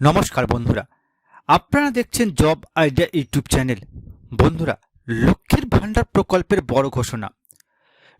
নমস্কার বন্ধুরা। আপনারা দেখছেন জব আইডিয়া ইউটিউব চ্যানেল। বন্ধুরা, লক্ষ্মীর ভাণ্ডার প্রকল্পের বড় ঘোষণা।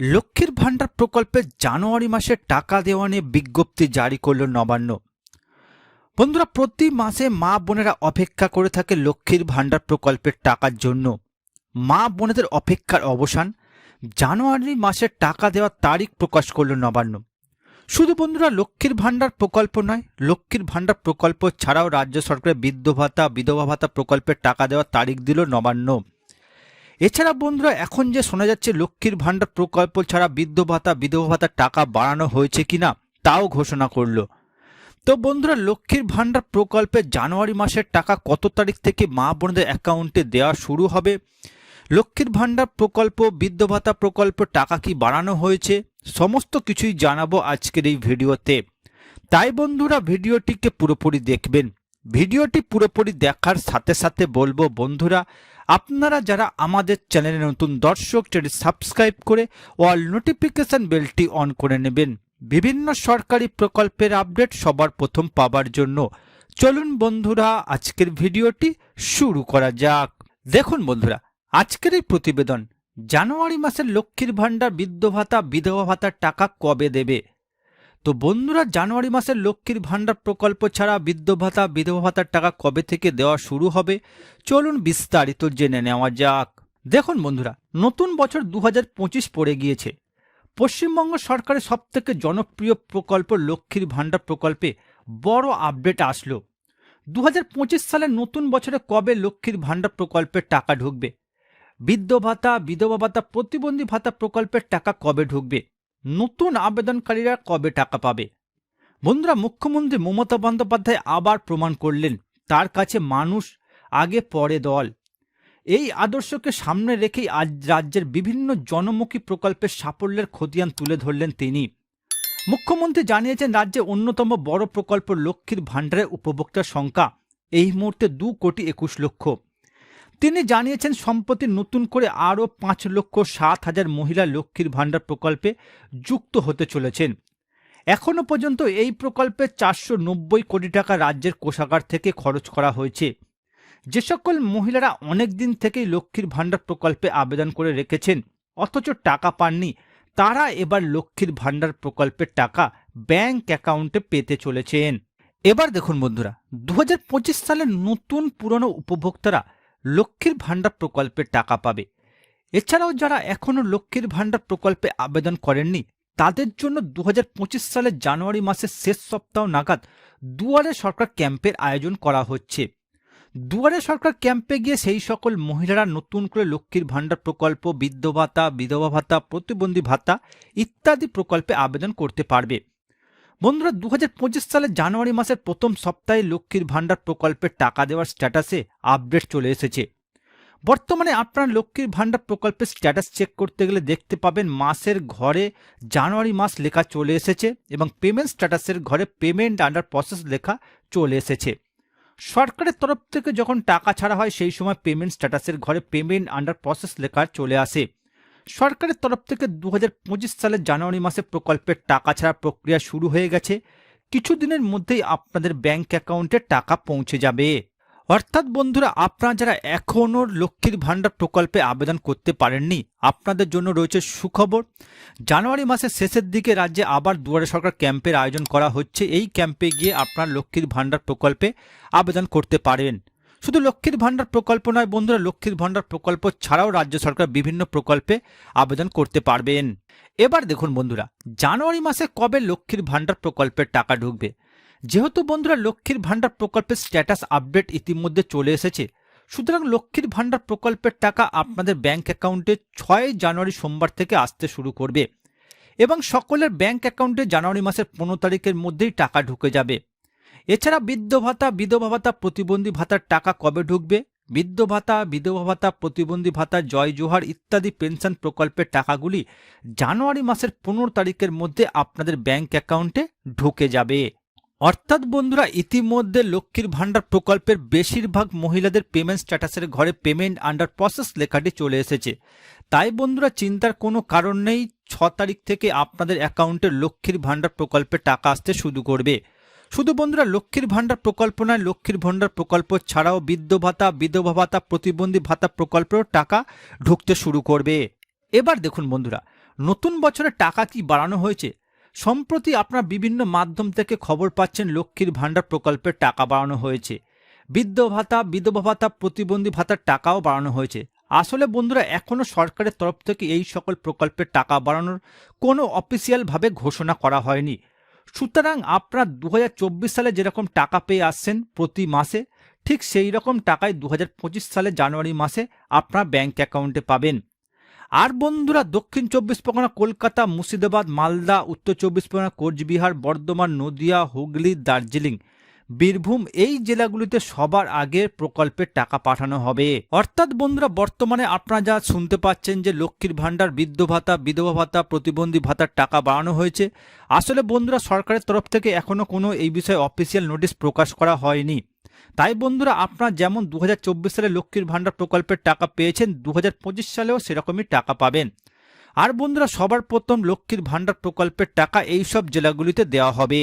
লক্ষ্মীর ভাণ্ডার প্রকল্পে জানুয়ারি মাসে টাকা দেওয়া নিয়ে বিজ্ঞপ্তি জারি করল নবান্ন। বন্ধুরা, প্রতি মাসে মা বোনেরা অপেক্ষা করে থাকে লক্ষ্মীর ভাণ্ডার প্রকল্পের টাকার জন্য। মা বোনেদের অপেক্ষার অবসান জানুয়ারি মাসে টাকা দেওয়ার তারিখ প্রকাশ করল নবান্ন। শুধু বন্ধুরা, লক্ষ্মীর ভাণ্ডার প্রকল্প নয়, লক্ষ্মীর ভাণ্ডার প্রকল্প ছাড়াও রাজ্য সরকারের বৃদ্ধ ভাতা, বিধবা ভাতা প্রকল্পের টাকা দেওয়ার তারিখ দিল নবান্ন। এছাড়া বন্ধুরা, এখন যে শোনা যাচ্ছে লক্ষ্মীর ভাণ্ডার প্রকল্প ছাড়া বৃদ্ধ ভাতা, বিধবা ভাতার টাকা বাড়ানো হয়েছে কিনা, তাও ঘোষণা করল। তো বন্ধুরা, লক্ষ্মীর ভাণ্ডার প্রকল্পে জানুয়ারি মাসের টাকা কত তারিখ থেকে মা বোনদের অ্যাকাউন্টে দেওয়া শুরু হবে? লক্ষ্মীর ভাণ্ডার প্রকল্প বৃদ্ধ ভাতা প্রকল্প, টাকা কি বাড়ানো হয়েছে, সমস্ত কিছুই জানাব আজকের এই ভিডিওতে। তাই বন্ধুরা, ভিডিওটিকে পুরোপুরি দেখবেন। ভিডিওটি পুরোপুরি দেখার সাথে সাথে বলব, বন্ধুরা, আপনারা যারা আমাদের চ্যানেলে নতুন দর্শক চ্যানেল সাবস্ক্রাইব করে অল নোটিফিকেশন বেলটি অন করে নেবেন। বিভিন্ন সরকারি প্রকল্পের আপডেট সবার প্রথম পাবার জন্য। চলুন বন্ধুরা, আজকের ভিডিওটি শুরু করা যাক। দেখুন বন্ধুরা আজকের এই প্রতিবেদন, জানুয়ারি মাসের লক্ষ্মীর ভাণ্ডার বৃদ্ধ ভাতা, বিধবা ভাতার টাকা কবে দেবে? তো বন্ধুরা, জানুয়ারি মাসের লক্ষ্মীর ভাণ্ডার প্রকল্প ছাড়া বৃদ্ধ ভাতা, বিধবা ভাতার টাকা কবে থেকে দেওয়া শুরু হবে? চলুন বিস্তারিত জেনে নেওয়া যাক। দেখুন বন্ধুরা, নতুন বছর দু হাজার পঁচিশ পড়ে গিয়েছে। পশ্চিমবঙ্গ সরকারের সবথেকে জনপ্রিয় প্রকল্প লক্ষ্মীর ভাণ্ডার প্রকল্পে বড় আপডেট আসলো। দু সালের নতুন বছরে কবে লক্ষ্মীর ভাণ্ডার প্রকল্পের টাকা ঢুকবে? বৃদ্ধ ভাতা, বিধবা ভাতা, প্রতিবন্ধী ভাতা প্রকল্পের টাকা কবে ঢুকবে? নতুন আবেদনকারীরা কবে টাকা পাবে? বন্ধুরা, মুখ্যমন্ত্রী মমতা বন্দ্যোপাধ্যায় আবার প্রমাণ করলেন। তার কাছে মানুষ আগে পরে দল। এই আদর্শকে সামনে রেখেই আজ রাজ্যের বিভিন্ন জনমুখী প্রকল্পের সাফল্যের খতিয়ান তুলে ধরলেন তিনি। মুখ্যমন্ত্রী জানিয়েছেন, রাজ্যে অন্যতম বড় প্রকল্প লক্ষ্মীর ভাণ্ডারের উপভোক্তার সংখ্যা এই মুহূর্তে দু কোটি একুশ লক্ষ। তিনি জানিয়েছেন, সম্প্রতি নতুন করে আরও পাঁচ লক্ষ সাত হাজার মহিলা লক্ষ্মীর ভাণ্ডার প্রকল্পে যুক্ত হতে চলেছেন। এখনও পর্যন্ত এই প্রকল্পে চারশো নব্বই কোটি টাকা রাজ্যের কোষাগার থেকে খরচ করা হয়েছে। যে সকল মহিলারা অনেক দিন থেকেই লক্ষ্মীর ভাণ্ডার প্রকল্পে আবেদন করে রেখেছেন, অথচ টাকা পাননি, তারা এবার লক্ষ্মীর ভাণ্ডার প্রকল্পের টাকা ব্যাংক অ্যাকাউন্টে পেতে চলেছেন। এবার দেখুন বন্ধুরা পঁচিশ সালের নতুন পুরনো উপভোক্তারা লক্ষ্মীর ভাণ্ডার প্রকল্পের টাকা পাবে। এছাড়াও যারা এখনও লক্ষ্মীর ভাণ্ডার প্রকল্পে আবেদন করেননি, তাদের জন্য দু হাজার পঁচিশ সালের জানুয়ারি মাসের শেষ সপ্তাহ নাগাদ দুয়ারে সরকার ক্যাম্পের আয়োজন করা হচ্ছে। দুয়ারে সরকার ক্যাম্পে গিয়ে সেই সকল মহিলারা নতুন করে লক্ষ্মীর ভাণ্ডার প্রকল্প বৃদ্ধ ভাতা, বিধবা ভাতা, প্রতিবন্ধী ভাতা ইত্যাদি প্রকল্পে আবেদন করতে পারবে। বন্ধুরা দু সালের জানুয়ারি মাসের প্রথম সপ্তাহে লক্ষ্মীর ভাণ্ডার প্রকল্পের টাকা দেওয়ার স্ট্যাটাসে আপডেট চলে এসেছে। বর্তমানে আপনার লক্ষ্মীর ভাণ্ডার প্রকল্পের স্ট্যাটাস চেক করতে গেলে দেখতে পাবেন মাসের ঘরে জানুয়ারি মাস লেখা চলে এসেছে এবং পেমেন্ট স্ট্যাটাসের ঘরে পেমেন্ট আন্ডার প্রসেস লেখা চলে এসেছে। সরকারের তরফ থেকে যখন টাকা ছাড়া হয়, সেই সময় পেমেন্ট স্ট্যাটাসের ঘরে পেমেন্ট আন্ডার প্রসেস লেখা চলে আসে। সরকারের তরফ থেকে দু হাজার পঁচিশ সালের জানুয়ারি মাসে প্রকল্পের টাকা ছাড়া প্রক্রিয়া শুরু হয়ে গেছে। কিছুদিনের মধ্যেই আপনাদের ব্যাংক অ্যাকাউন্টে টাকা পৌঁছে যাবে। অর্থাৎ বন্ধুরা, আপনারা যারা এখনও লক্ষ্মীর ভাণ্ডার প্রকল্পে আবেদন করতে পারেননি, আপনাদের জন্য রয়েছে সুখবর। জানুয়ারি মাসের শেষের দিকে রাজ্যে আবার দুয়ারে সরকার ক্যাম্পের আয়োজন করা হচ্ছে। এই ক্যাম্পে গিয়ে আপনারা লক্ষ্মীর ভাণ্ডার প্রকল্পে আবেদন করতে পারেন। শুধু লক্ষ্মীর ভাণ্ডার প্রকল্প নয়, বন্ধুরা, লক্ষ্মীর ভাণ্ডার প্রকল্প ছাড়াও রাজ্য সরকার বিভিন্ন প্রকল্পে আবেদন করতে পারবেন। এবার দেখুন বন্ধুরা, জানুয়ারি মাসে কবে লক্ষ্মীর ভাণ্ডার প্রকল্পের টাকা ঢুকবে? যেহেতু বন্ধুরা, লক্ষ্মীর ভাণ্ডার প্রকল্পের স্ট্যাটাস আপডেট ইতিমধ্যে চলে এসেছে, সুতরাং লক্ষ্মীর ভাণ্ডার প্রকল্পের টাকা আপনাদের ব্যাংক অ্যাকাউন্টে ছয় জানুয়ারি সোমবার থেকে আসতে শুরু করবে এবং সকলের ব্যাংক অ্যাকাউন্টে জানুয়ারি মাসের পনেরো তারিখের মধ্যেই টাকা ঢুকে যাবে। এছাড়া বৃদ্ধ ভাতা, বিধবা ভাতা প্রতিবন্ধী ভাতার টাকা কবে ঢুকবে? বৃদ্ধ ভাতা, বিধবা ভাতা, প্রতিবন্ধী ভাতা, জয় জোহার ইত্যাদি পেনশন প্রকল্পের টাকাগুলি জানুয়ারি মাসের পনেরো তারিখের মধ্যে আপনাদের ব্যাংক অ্যাকাউন্টে ঢুকে যাবে। অর্থাৎ বন্ধুরা, ইতিমধ্যে লক্ষ্মীর ভাণ্ডার প্রকল্পের বেশিরভাগ মহিলাদের পেমেন্ট স্ট্যাটাসের ঘরে পেমেন্ট আন্ডার প্রসেস লেখাটি চলে এসেছে। তাই বন্ধুরা, চিন্তার কোনো কারণ নেই, ছ তারিখ থেকে আপনাদের অ্যাকাউন্টে লক্ষ্মীর ভাণ্ডার প্রকল্পে টাকা আসতে শুরু করবে। শুধু বন্ধুরা, লক্ষ্মীর ভাণ্ডার প্রকল্প নয়, লক্ষ্মীর ভাণ্ডার প্রকল্প ছাড়াও বৃদ্ধ ভাতা, বিধবা ভাতা, প্রতিবন্ধী ভাতা প্রকল্পের টাকা ঢুকতে শুরু করবে। এবার দেখুন বন্ধুরা, নতুন বছরে টাকা কি বাড়ানো হয়েছে? সম্প্রতি আপনার বিভিন্ন মাধ্যম থেকে খবর পাচ্ছেন লক্ষ্মীর ভাণ্ডার প্রকল্পের টাকা বাড়ানো হয়েছে। বৃদ্ধ ভাতা, বিধবা ভাতা, প্রতিবন্ধী ভাতার টাকাও বাড়ানো হয়েছে। আসলে বন্ধুরা এখনও সরকারের তরফ থেকে এই সকল প্রকল্পের টাকা বাড়ানোর কোনো অফিসিয়ালভাবে ঘোষণা করা হয়নি। সুতরাং আপনার দু হাজার চব্বিশ সালে যেরকম টাকা পেয়ে আসছেন প্রতি মাসে, ঠিক সেই রকম টাকাই দু হাজার পঁচিশ সালে জানুয়ারি মাসে আপনার ব্যাংক অ্যাকাউন্টে পাবেন। আর বন্ধুরা, দক্ষিণ চব্বিশ পরগনা, কলকাতা, মুর্শিদাবাদ, মালদা, উত্তর চব্বিশ পরগনা, কোচবিহার, বর্ধমান, নদিয়া, হুগলি, দার্জিলিং বীরভূম এই জেলাগুলিতে সবার আগে প্রকল্পের টাকা পাঠানো হবে। অর্থাৎ বন্ধুরা, বর্তমানে আপনারা যা শুনতে পাচ্ছেন যে লক্ষ্মীর ভাণ্ডার, বৃদ্ধ ভাতা, বিধবা ভাতা, প্রতিবন্ধী ভাতার টাকা বাড়ানো হয়েছে, আসলে বন্ধুরা সরকারের তরফ থেকে এখনও কোনো এই বিষয়ে অফিসিয়াল নোটিশ প্রকাশ করা হয়নি। তাই বন্ধুরা, আপনারা যেমন দু হাজার চব্বিশ সালে লক্ষ্মীর ভাণ্ডার প্রকল্পের টাকা পেয়েছেন দু হাজার পঁচিশ সালেও সেরকমই টাকা পাবেন। আর বন্ধুরা, সবার প্রথম লক্ষ্মীর ভাণ্ডার প্রকল্পের টাকা এই সব জেলাগুলিতে দেওয়া হবে।